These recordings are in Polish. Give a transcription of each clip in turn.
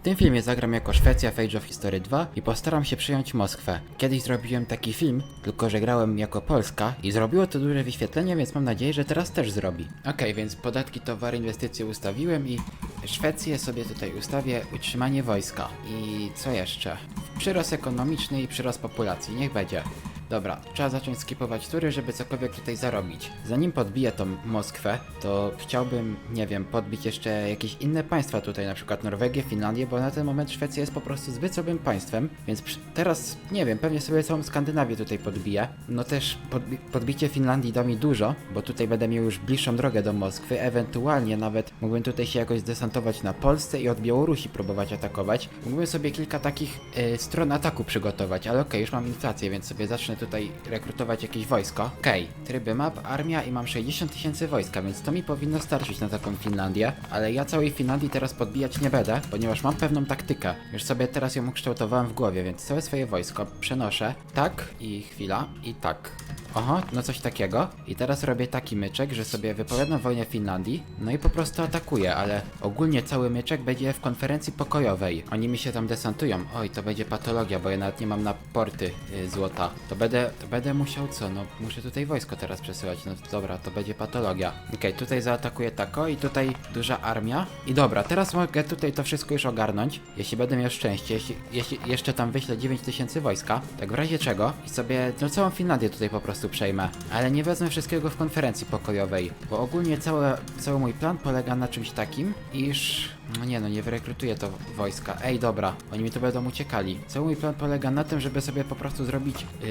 W tym filmie zagram jako Szwecja w Age of History 2 i postaram się przyjąć Moskwę. Kiedyś zrobiłem taki film, tylko że grałem jako Polska i zrobiło to duże wyświetlenie, więc mam nadzieję, że teraz też zrobi. Okej, więc podatki, towary, inwestycje ustawiłem i Szwecję sobie tutaj ustawię utrzymanie wojska. I co jeszcze? Przyrost ekonomiczny i przyrost populacji, niech będzie. Dobra, trzeba zacząć skipować tury, żeby cokolwiek tutaj zarobić. Zanim podbiję tą Moskwę, to chciałbym, nie wiem, podbić jeszcze jakieś inne państwa tutaj, na przykład Norwegię, Finlandię, bo na ten moment Szwecja jest po prostu zbyt słabym państwem, więc teraz, nie wiem, pewnie sobie całą Skandynawię tutaj podbiję. No też podbi podbicie Finlandii da mi dużo, bo tutaj będę miał już bliższą drogę do Moskwy, ewentualnie nawet mógłbym tutaj się jakoś zdesantować na Polsce i od Białorusi próbować atakować. Mógłbym sobie kilka takich e, stron ataku przygotować, ale okej, już mam inflację, więc sobie zacznę tutaj rekrutować jakieś wojsko. Okej, tryby map, armia i mam 60 tysięcy wojska, więc to mi powinno starczyć na taką Finlandię, ale ja całej Finlandii teraz podbijać nie będę, ponieważ mam pewną taktykę. Już sobie teraz ją ukształtowałem w głowie, więc całe swoje wojsko przenoszę tak i chwila i tak. Oho, no coś takiego. I teraz robię taki myczek, że sobie wypowiadam wojnę Finlandii, no i po prostu atakuję, ale ogólnie cały myczek będzie w konferencji pokojowej. Oni mi się tam desantują. Oj, to będzie patologia, bo ja nawet nie mam na porty y, złota. To będę, to będę musiał co? No muszę tutaj wojsko teraz przesyłać. No dobra, to będzie patologia. Okej, tutaj zaatakuję tako i tutaj duża armia. I dobra, teraz mogę tutaj to wszystko już ogarnąć, jeśli będę miał szczęście, jeśli, jeśli jeszcze tam wyślę 9000 wojska, tak w razie czego i sobie no całą Finlandię tutaj po prostu przejmę. Ale nie wezmę wszystkiego w konferencji pokojowej, bo ogólnie cały, cały mój plan polega na czymś takim, iż... No nie no, nie wyrekrutuję to wojska. Ej, dobra, oni mi tu będą uciekali. Cały mój plan polega na tym, żeby sobie po prostu zrobić yy,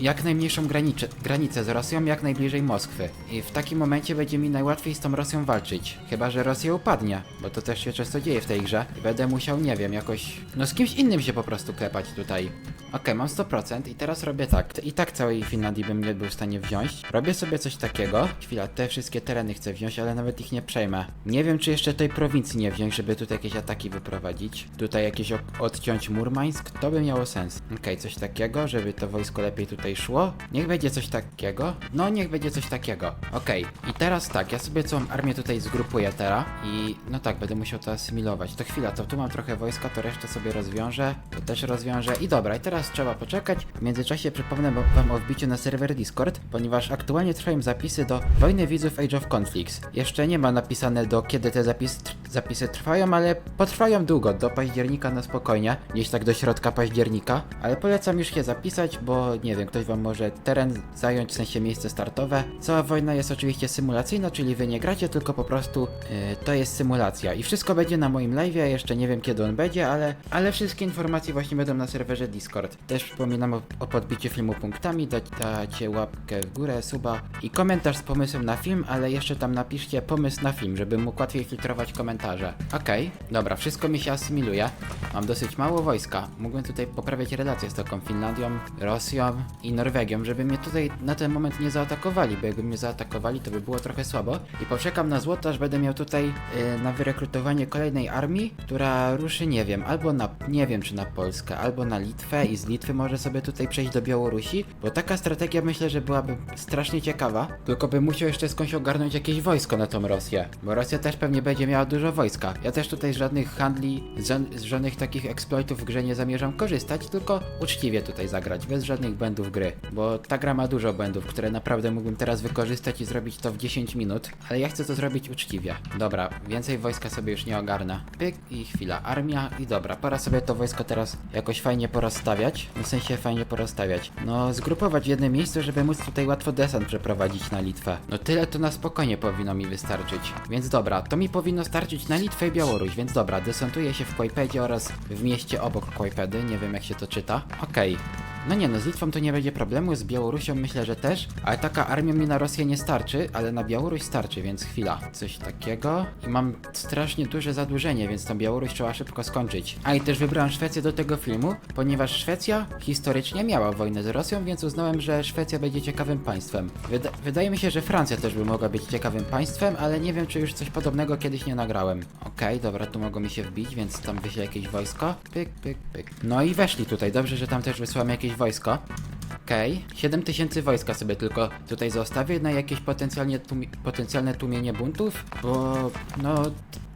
jak najmniejszą granicę, granicę z Rosją, jak najbliżej Moskwy. I w takim momencie będzie mi najłatwiej z tą Rosją walczyć. Chyba, że Rosja upadnie, bo to też się często dzieje w tej grze. I będę musiał, nie wiem, jakoś... No z kimś innym się po prostu klepać tutaj. Okej, mam 100% i teraz robię tak. I tak całej Finlandii bym nie był w stanie wziąć. Robię sobie coś takiego. Chwila, te wszystkie tereny chcę wziąć, ale nawet ich nie przejmę. Nie wiem, czy jeszcze tej prowincji nie wziąć, żeby tutaj jakieś ataki wyprowadzić. Tutaj jakieś odciąć Murmańsk, to by miało sens. Okej, coś takiego, żeby to wojsko lepiej tutaj szło. Niech będzie coś takiego. No, niech będzie coś takiego. Okej, i teraz tak, ja sobie całą armię tutaj zgrupuję teraz i no tak, będę musiał to asymilować. To chwila, to tu mam trochę wojska, to resztę sobie rozwiążę, to też rozwiążę i dobra, i teraz trzeba poczekać. W międzyczasie przypomnę wam o wbiciu na serwer Discord, ponieważ aktualnie trwają zapisy do Wojny Widzów Age of Conflicts. Jeszcze nie ma napisane do kiedy te zapis, zapisy trwają, ale potrwają długo, do października na spokojnie, gdzieś tak do środka października, ale polecam już je zapisać, bo nie wiem, ktoś wam może teren zająć, w sensie miejsce startowe. Cała wojna jest oczywiście symulacyjna, czyli wy nie gracie, tylko po prostu yy, to jest symulacja i wszystko będzie na moim live, ja jeszcze nie wiem kiedy on będzie, ale, ale wszystkie informacje właśnie będą na serwerze Discord. Też przypominam o, o podbiciu filmu punktami, dać, dacie łapkę w górę, suba i komentarz z pomysłem na film, ale jeszcze tam napiszcie pomysł na film, żeby mógł łatwiej filtrować komentarze. Okej, dobra, wszystko mi się asymiluje. Mam dosyć mało wojska. Mógłbym tutaj poprawiać relacje z taką Finlandią, Rosją i Norwegią, żeby mnie tutaj na ten moment nie zaatakowali, bo jakby mnie zaatakowali, to by było trochę słabo. I poczekam na złoto, aż będę miał tutaj yy, na wyrekrutowanie kolejnej armii, która ruszy, nie wiem, albo na, nie wiem czy na Polskę, albo na Litwę i z Litwy może sobie tutaj przejść do Białorusi, bo taka strategia myślę, że byłaby strasznie ciekawa, tylko bym musiał jeszcze skądś ogarnąć jakieś wojsko na tą Rosję, bo Rosja też pewnie będzie miała dużo wojska. Ja też tutaj z żadnych handli, z, ża- z żadnych takich exploitów w grze nie zamierzam korzystać, tylko uczciwie tutaj zagrać, bez żadnych błędów gry, bo ta gra ma dużo błędów, które naprawdę mógłbym teraz wykorzystać i zrobić to w 10 minut, ale ja chcę to zrobić uczciwie. Dobra, więcej wojska sobie już nie ogarnę. Pyk i chwila, armia i dobra, pora sobie to wojsko teraz jakoś fajnie porozstawiać, w sensie fajnie porozstawiać. No, zgrupować w jednym miejscu, żeby móc tutaj łatwo desant przeprowadzić na Litwę. No tyle to na spokojnie powinno mi wystarczyć. Więc dobra, to mi powinno starczyć na Litwę i Białoruś, więc dobra, desantuję się w Kłajpedzie oraz w mieście obok Kłajpedy, nie wiem jak się to czyta. Okej. No nie no, z Litwą to nie będzie problemu, z Białorusią myślę, że też, ale taka armia mi na Rosję nie starczy, ale na Białoruś starczy, więc chwila. Coś takiego. I mam strasznie duże zadłużenie, więc tą Białoruś trzeba szybko skończyć. A i też wybrałem Szwecję do tego filmu, ponieważ Szwecja historycznie miała wojnę z Rosją, więc uznałem, że Szwecja będzie ciekawym państwem. Wyda wydaje mi się, że Francja też by mogła być ciekawym państwem, ale nie wiem, czy już coś podobnego kiedyś nie nagrałem. Okej, dobra, tu mogą mi się wbić, więc tam wyślę jakieś wojsko. Pyk, pyk, pyk. No i weszli tutaj, dobrze, że tam też wysłałem jakieś wojsko. Okej, 7000 wojska sobie tylko tutaj zostawię na jakieś potencjalnie tłumi- potencjalne tłumienie buntów, bo no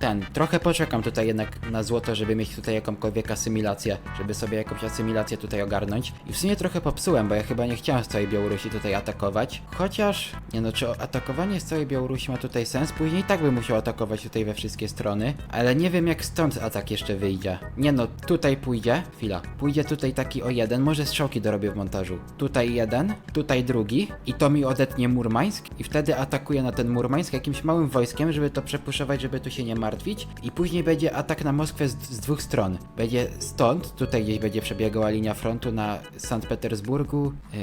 ten, trochę poczekam tutaj jednak na złoto, żeby mieć tutaj jakąkolwiek asymilację, żeby sobie jakąś asymilację tutaj ogarnąć. I w sumie trochę popsułem, bo ja chyba nie chciałem z całej Białorusi tutaj atakować. Chociaż, nie no, czy atakowanie z całej Białorusi ma tutaj sens? Później tak bym musiał atakować tutaj we wszystkie strony, ale nie wiem jak stąd atak jeszcze wyjdzie. Nie no, tutaj pójdzie, chwila, pójdzie tutaj taki o jeden, może strzałki dorobię w montażu. Tutaj jeden, tutaj drugi i to mi odetnie Murmańsk i wtedy atakuję na ten Murmańsk jakimś małym wojskiem, żeby to przepuszować, żeby tu się nie martwić i później będzie atak na Moskwę z, z dwóch stron. Będzie stąd, tutaj gdzieś będzie przebiegała linia frontu na Sankt Petersburgu, yy,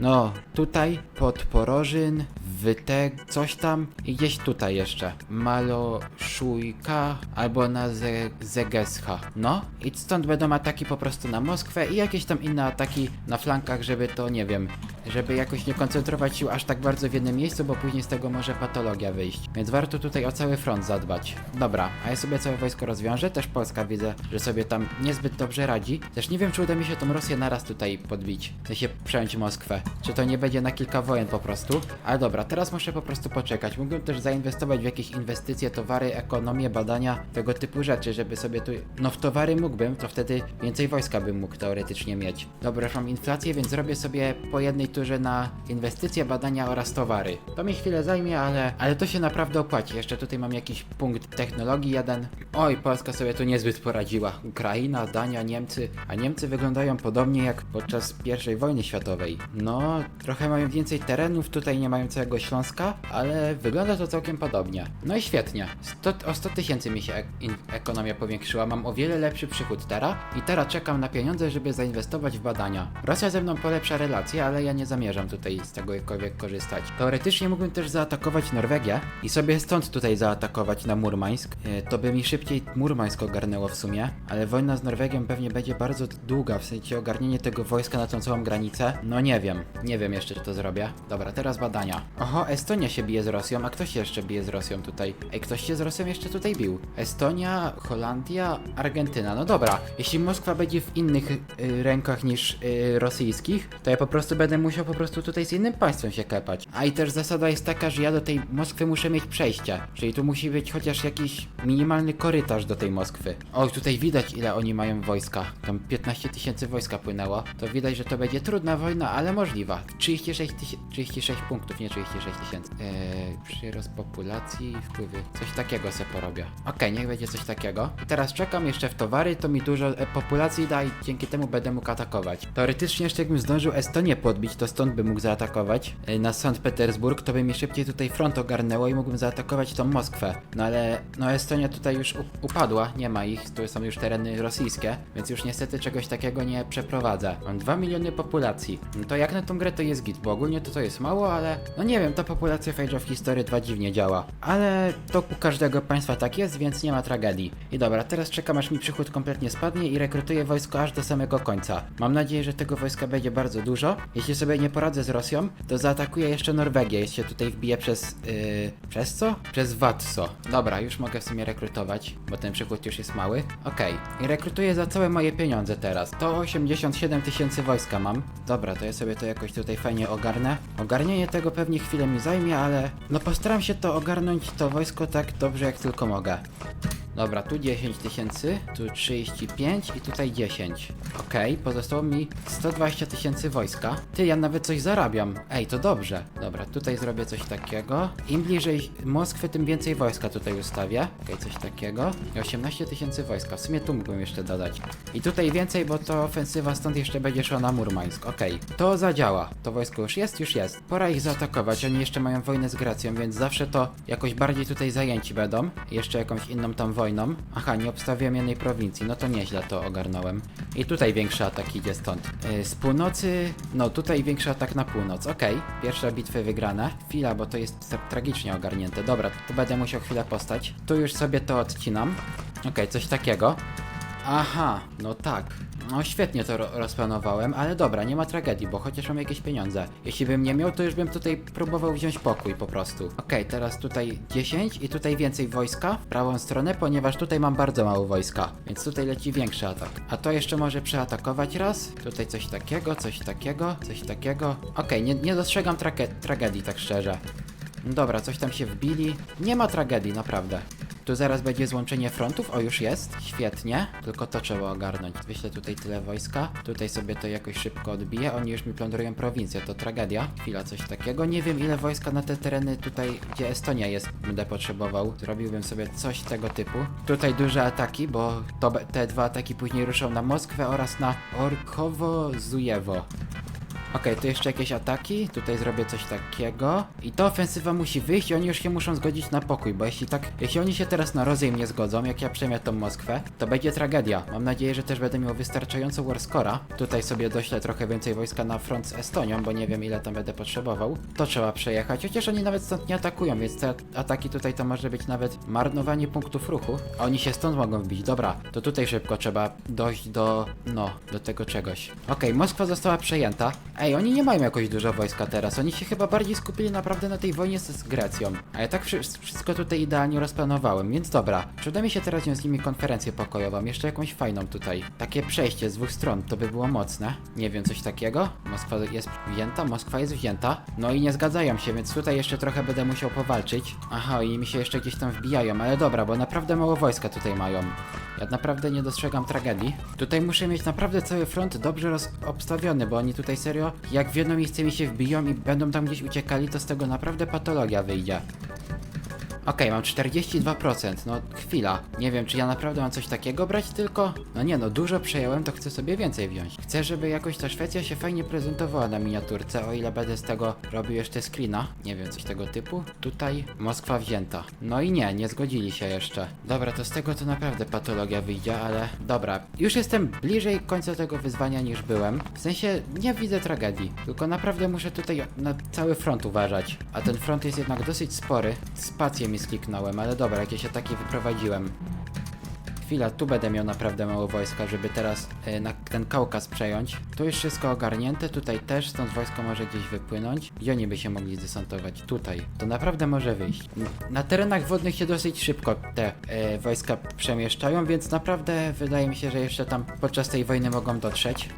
no tutaj pod Porożyn, Wyteg, coś tam i gdzieś tutaj jeszcze. Maloszujka albo na Ze Zegescha. No i stąd będą ataki po prostu na Moskwę i jakieś tam inne ataki na flankach, żeby to, nie wiem, żeby jakoś nie koncentrować sił aż tak bardzo w jednym miejscu, bo później z tego może patologia wyjść. Więc warto tutaj o cały front zadbać. Dobra, a ja sobie całe wojsko rozwiążę. Też Polska widzę, że sobie tam niezbyt dobrze radzi. Też nie wiem, czy uda mi się tą Rosję naraz tutaj podbić. W sensie przejąć Moskwę. Czy to nie będzie na kilka wojen po prostu. Ale dobra, teraz muszę po prostu poczekać. Mógłbym też zainwestować w jakieś inwestycje, towary, ekonomię, badania, tego typu rzeczy, żeby sobie tu... No w towary mógłbym, to wtedy więcej wojska bym mógł teoretycznie mieć. Dobra, mam inflację, więc zrobię sobie po jednej turze na inwestycje, badania oraz towary. To mi chwilę zajmie, ale, ale to się naprawdę opłaci. Jeszcze tutaj mam jakiś punkt technologii jeden. Oj, Polska sobie tu niezbyt poradziła. Ukraina, Dania, Niemcy. A Niemcy wyglądają podobnie jak podczas I wojny światowej. No, trochę mają więcej terenów, tutaj nie mają całego Śląska, ale wygląda to całkiem podobnie. No i świetnie. 100, o 100 tysięcy mi się ek ekonomia powiększyła. Mam o wiele lepszy przychód teraz i teraz czekam na pieniądze, żeby zainwestować w badania. Rosja ze mną polepsza relacje, ale ja nie zamierzam tutaj z tego jakkolwiek korzystać. Teoretycznie mógłbym też zaatakować Norwegię i sobie stąd tutaj zaatakować na Murmańsk. E, To by mi szybciej Murmańsk ogarnęło w sumie, ale wojna z Norwegią pewnie będzie bardzo długa, w sensie ogarnienie tego wojska na tą całą granicę. No nie wiem, nie wiem jeszcze czy to zrobię. Dobra, teraz badania. Oho, Estonia się bije z Rosją, a kto się jeszcze bije z Rosją tutaj? Ej, ktoś się z Rosją jeszcze tutaj bił. Estonia, Holandia, Argentyna. No dobra, jeśli Moskwa będzie w innych y, rękach niż y, rosyjskich, to ja po prostu będę musiał po prostu tutaj z innym państwem się klepać. A i też zasada jest taka, że ja do tej Moskwy muszę mieć przejście. Czyli tu musi być chociaż jakiś minimalny korytarz do tej Moskwy. O, tutaj widać ile oni mają wojska. Tam 15 tysięcy wojska płynęło. To widać, że to będzie trudna wojna, ale możliwa. 36, tysięcy, 36 punktów, nie 36 tysięcy. Eee, przyrost populacji, wpływy. Coś takiego se porobię. Okej, niech będzie coś takiego. I teraz czekam jeszcze w towary, to mi dużo e, populacji da i dzięki temu będę mógł atakować. Teoretycznie jeszcze jakbym zdążył Estonię podbić, to stąd bym mógł zaatakować. E, na Sankt Petersburg, to by mi szybciej tutaj front ogarnęło i mógłbym zaatakować tą Moskwę. No ale, no Estonia tutaj już up- upadła, nie ma ich, tu są już tereny rosyjskie, więc już niestety czegoś takiego nie przeprowadzę. Mam 2 miliony populacji. No to jak na tą grę to jest git, bo ogólnie to to jest mało, ale no nie wiem, ta populacja w History 2 dziwnie działa. Ale to u każdego państwa tak jest, więc nie ma tragedii. I dobra, teraz czekam aż mi przychód kompletnie spadnie i rekrutuję wojsko aż do samego końca. Mam nadzieję, że tego wojska będzie bardzo dużo. Jeśli sobie nie poradzę z Rosją, to zaatakuję jeszcze Norwegię, jeśli się tutaj wbiję przez... Yy, przez co? Przez Watso. Dobra, już mogę w sumie rekrutować, bo ten przychód już jest mały. Okej, i rekrutuję za całe moje pieniądze teraz. To 87 tysięcy wojska mam. Dobra, to ja sobie to jakoś tutaj fajnie ogarnę. Ogarnienie tego pewnie chwilę mi zajmie, ale no postaram się to ogarnąć, to wojsko tak dobrze jak tylko mogę. Dobra, tu 10 tysięcy, tu 35 i tutaj 10. Okej, pozostało mi 120 tysięcy wojska. Ty, ja nawet coś zarabiam. Ej, to dobrze. Dobra, tutaj zrobię coś takiego. Im bliżej Moskwy, tym więcej wojska tutaj ustawię. Okej, coś takiego. I 18 tysięcy wojska. W sumie tu mógłbym jeszcze dodać. I tutaj więcej, bo to ofensywa stąd jeszcze będzie szła na Murmańsk. Okej, to zadziała. To wojsko już jest, już jest. Pora ich zaatakować. Oni jeszcze mają wojnę z Grecją, więc zawsze to jakoś bardziej tutaj zajęci będą. Jeszcze jakąś inną tam wojną. Aha, nie obstawiłem jednej prowincji. No to nieźle to ogarnąłem. I tutaj większy atak idzie stąd. Yy, z północy... No tutaj większy atak na północ. Okej, pierwsze bitwy wygrane. Chwila, bo to jest tra- tragicznie ogarnięte. Dobra, tu będę musiał chwilę postać. Tu już sobie to odcinam. Okej, coś takiego. Aha, no tak. No świetnie to ro rozplanowałem, ale dobra, nie ma tragedii, bo chociaż mam jakieś pieniądze. Jeśli bym nie miał, to już bym tutaj próbował wziąć pokój po prostu. Okej, teraz tutaj 10 i tutaj więcej wojska w prawą stronę, ponieważ tutaj mam bardzo mało wojska, więc tutaj leci większy atak. A to jeszcze może przeatakować raz. Tutaj coś takiego, coś takiego, coś takiego. Okej, nie, nie dostrzegam trage tragedii, tak szczerze. Dobra, coś tam się wbili. Nie ma tragedii, naprawdę. Tu zaraz będzie złączenie frontów, o już jest, świetnie, tylko to trzeba ogarnąć. Wyślę tutaj tyle wojska, tutaj sobie to jakoś szybko odbiję, oni już mi plądrują prowincję, to tragedia. Chwila, coś takiego, nie wiem ile wojska na te tereny tutaj, gdzie Estonia jest, będę potrzebował. Zrobiłbym sobie coś tego typu. Tutaj duże ataki, bo to, te dwa ataki później ruszą na Moskwę oraz na Orkowo-Zujewo. Okej, tu jeszcze jakieś ataki, tutaj zrobię coś takiego i ta ofensywa musi wyjść i oni już się muszą zgodzić na pokój, bo jeśli tak, jeśli oni się teraz na rozejm nie zgodzą, jak ja przejmę tą Moskwę, to będzie tragedia. Mam nadzieję, że też będę miał wystarczająco warscora. Tutaj sobie doślę trochę więcej wojska na front z Estonią, bo nie wiem ile tam będę potrzebował. To trzeba przejechać, chociaż oni nawet stąd nie atakują, więc te ataki tutaj to może być nawet marnowanie punktów ruchu, a oni się stąd mogą wbić. Dobra, to tutaj szybko trzeba dojść do, no, do tego czegoś. Okej, Moskwa została przejęta. Ej, oni nie mają jakoś dużo wojska teraz. Oni się chyba bardziej skupili naprawdę na tej wojnie z, Grecją. A ja tak wszy- wszystko tutaj idealnie rozplanowałem, więc dobra. Przyda mi się teraz z nimi konferencję pokojową, jeszcze jakąś fajną tutaj. Takie przejście z dwóch stron, to by było mocne. Nie wiem, coś takiego? Moskwa jest wzięta? Moskwa jest wzięta. No i nie zgadzają się, więc tutaj jeszcze trochę będę musiał powalczyć. Aha, i mi się jeszcze gdzieś tam wbijają, ale dobra, bo naprawdę mało wojska tutaj mają. Ja naprawdę nie dostrzegam tragedii. Tutaj muszę mieć naprawdę cały front dobrze roz- obstawiony, bo oni tutaj serio, jak w jedno miejsce mi się wbiją i będą tam gdzieś uciekali, to z tego naprawdę patologia wyjdzie. Okej, mam 42%, no chwila. Nie wiem, czy ja naprawdę mam coś takiego brać, tylko... No nie no, dużo przejąłem, to chcę sobie więcej wziąć. Chcę, żeby jakoś ta Szwecja się fajnie prezentowała na miniaturce, o ile będę z tego robił jeszcze screena. Nie wiem, coś tego typu. Tutaj Moskwa wzięta. No i nie, nie zgodzili się jeszcze. Dobra, to z tego to naprawdę patologia wyjdzie, ale... Dobra, już jestem bliżej końca tego wyzwania niż byłem. W sensie, nie widzę tragedii, tylko naprawdę muszę tutaj na cały front uważać. A ten front jest jednak dosyć spory. Spację mi skliknąłem, ale dobra, jakieś ataki wyprowadziłem. Chwila, tu będę miał naprawdę mało wojska, żeby teraz e, na ten Kaukaz przejąć. Tu już wszystko ogarnięte, tutaj też, stąd wojsko może gdzieś wypłynąć. Gdzie oni by się mogli zdesantować? Tutaj. To naprawdę może wyjść. Na terenach wodnych się dosyć szybko te e, wojska przemieszczają, więc naprawdę wydaje mi się, że jeszcze tam podczas tej wojny mogą dotrzeć.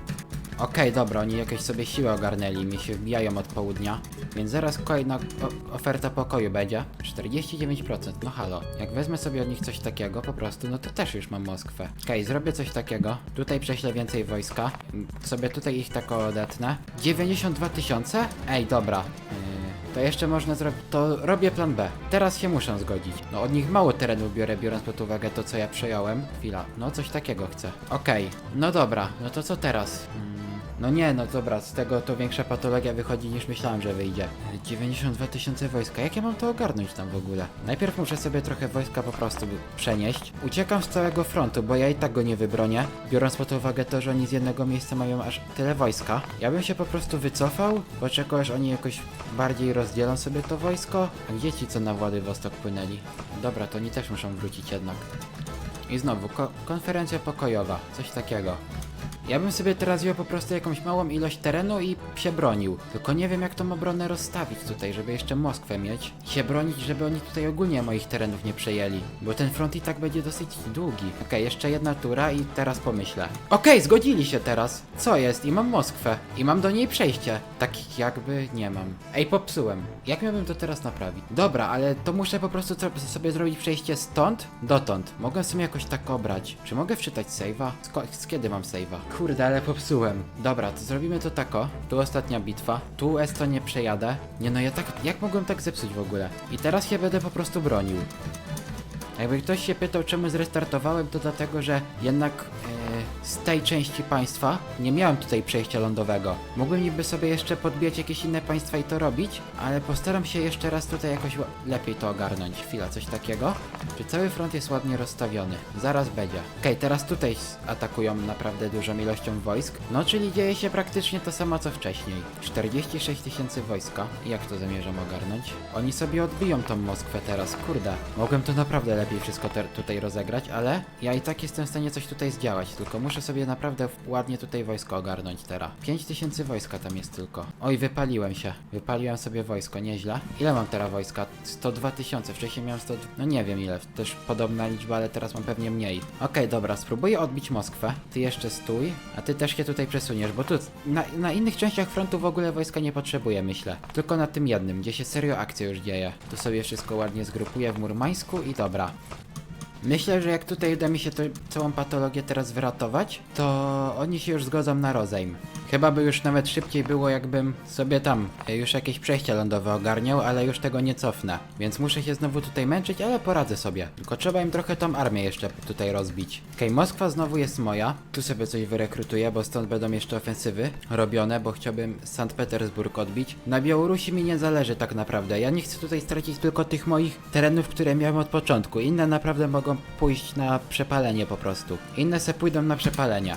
Okej, dobra, oni jakieś sobie siłę ogarnęli, mi się wbijają od południa, więc zaraz kolejna oferta pokoju będzie. 49%, no halo. Jak wezmę sobie od nich coś takiego po prostu, no to też już mam Moskwę. Okej, zrobię coś takiego. Tutaj prześlę więcej wojska. Sobie tutaj ich tak odetnę. 92 tysiące? Ej, dobra. Yy, To jeszcze można zrobić. To robię plan B. Teraz się muszę zgodzić. No od nich mało terenu biorę, biorąc pod uwagę to, co ja przejąłem. Chwila. No coś takiego chcę. Okej. No dobra. No to co teraz? Mm, No nie, no dobra, z tego to większa patologia wychodzi niż myślałem, że wyjdzie. 92 tysiące wojska, jak ja mam to ogarnąć tam w ogóle? Najpierw muszę sobie trochę wojska po prostu przenieść. Uciekam z całego frontu, bo ja i tak go nie wybronię, biorąc pod uwagę to, że oni z jednego miejsca mają aż tyle wojska. Ja bym się po prostu wycofał, poczekał aż oni jakoś bardziej rozdzielą sobie to wojsko. A gdzie ci, co na Władywostok płynęli? Dobra, to oni też muszą wrócić jednak. I znowu, ko konferencja pokojowa, coś takiego. Ja bym sobie teraz wziął po prostu jakąś małą ilość terenu i się bronił. Tylko nie wiem jak tą obronę rozstawić tutaj, żeby jeszcze Moskwę mieć. I się bronić, żeby oni tutaj ogólnie moich terenów nie przejęli. Bo ten front i tak będzie dosyć długi. Okej, jeszcze jedna tura i teraz pomyślę. Okej, zgodzili się teraz. Co jest? I mam Moskwę. I mam do niej przejście. Tak jakby nie mam. Ej, popsułem. Jak miałbym to teraz naprawić? Dobra, ale to muszę po prostu sobie zrobić przejście stąd dotąd. Mogę sobie jakoś tak obrać. Czy mogę wczytać save'a? Sko- z kiedy mam save'a? Kurde, ale popsułem. Dobra, to zrobimy to tako. Tu ostatnia bitwa. Tu Estonię przejadę. Nie no, ja tak... Jak mogłem tak zepsuć w ogóle? I teraz się będę po prostu bronił. Jakby ktoś się pytał, czemu zrestartowałem, to dlatego, że jednak e, z tej części państwa nie miałem tutaj przejścia lądowego. Mógłbym niby sobie jeszcze podbijać jakieś inne państwa i to robić, ale postaram się jeszcze raz tutaj jakoś lepiej to ogarnąć. Chwila, coś takiego? Czy cały front jest ładnie rozstawiony? Zaraz będzie. Okej, teraz tutaj atakują naprawdę dużą ilością wojsk. No, czyli dzieje się praktycznie to samo co wcześniej. 46 tysięcy wojska. Jak to zamierzam ogarnąć? Oni sobie odbiją tą Moskwę teraz, kurde. Mogłem to naprawdę lepiej wszystko tutaj rozegrać, ale ja i tak jestem w stanie coś tutaj zdziałać, tylko muszę sobie naprawdę ładnie tutaj wojsko ogarnąć teraz. 5 tysięcy wojska tam jest tylko. Oj, wypaliłem się. Wypaliłem sobie wojsko, nieźle. Ile mam teraz wojska? 102 tysiące, wcześniej miałem 100... No nie wiem ile, też podobna liczba, ale teraz mam pewnie mniej. Okej, dobra, spróbuję odbić Moskwę. Ty jeszcze stój, a ty też się tutaj przesuniesz, bo tu na, na innych częściach frontu w ogóle wojska nie potrzebuję, myślę. Tylko na tym jednym, gdzie się serio akcja już dzieje. Tu sobie wszystko ładnie zgrupuję w Murmańsku i dobra. Myślę, że jak tutaj uda mi się to, całą patologię teraz wyratować, to oni się już zgodzą na rozejm. Chyba by już nawet szybciej było, jakbym sobie tam e, już jakieś przejście lądowe ogarniał, ale już tego nie cofnę. Więc muszę się znowu tutaj męczyć, ale poradzę sobie. Tylko trzeba im trochę tą armię jeszcze tutaj rozbić. Okej, Moskwa znowu jest moja. Tu sobie coś wyrekrutuję, bo stąd będą jeszcze ofensywy robione, bo chciałbym Sankt Petersburg odbić. Na Białorusi mi nie zależy tak naprawdę. Ja nie chcę tutaj stracić tylko tych moich terenów, które miałem od początku. Inne naprawdę mogą pójść na przepalenie po prostu. Inne se pójdą na przepalenia.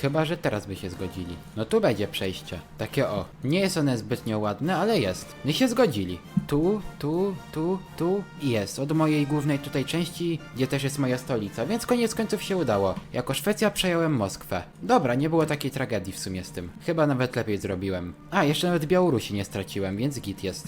Chyba, że teraz by się zgodzili. No tu będzie przejście. Takie o. Nie jest one zbytnio ładne, ale jest. Nie się zgodzili. Tu, tu, tu, tu i jest. Od mojej głównej tutaj części, gdzie też jest moja stolica, więc koniec końców się udało. Jako Szwecja przejąłem Moskwę. Dobra, nie było takiej tragedii w sumie z tym. Chyba nawet lepiej zrobiłem. A, jeszcze nawet Białorusi nie straciłem, więc git jest.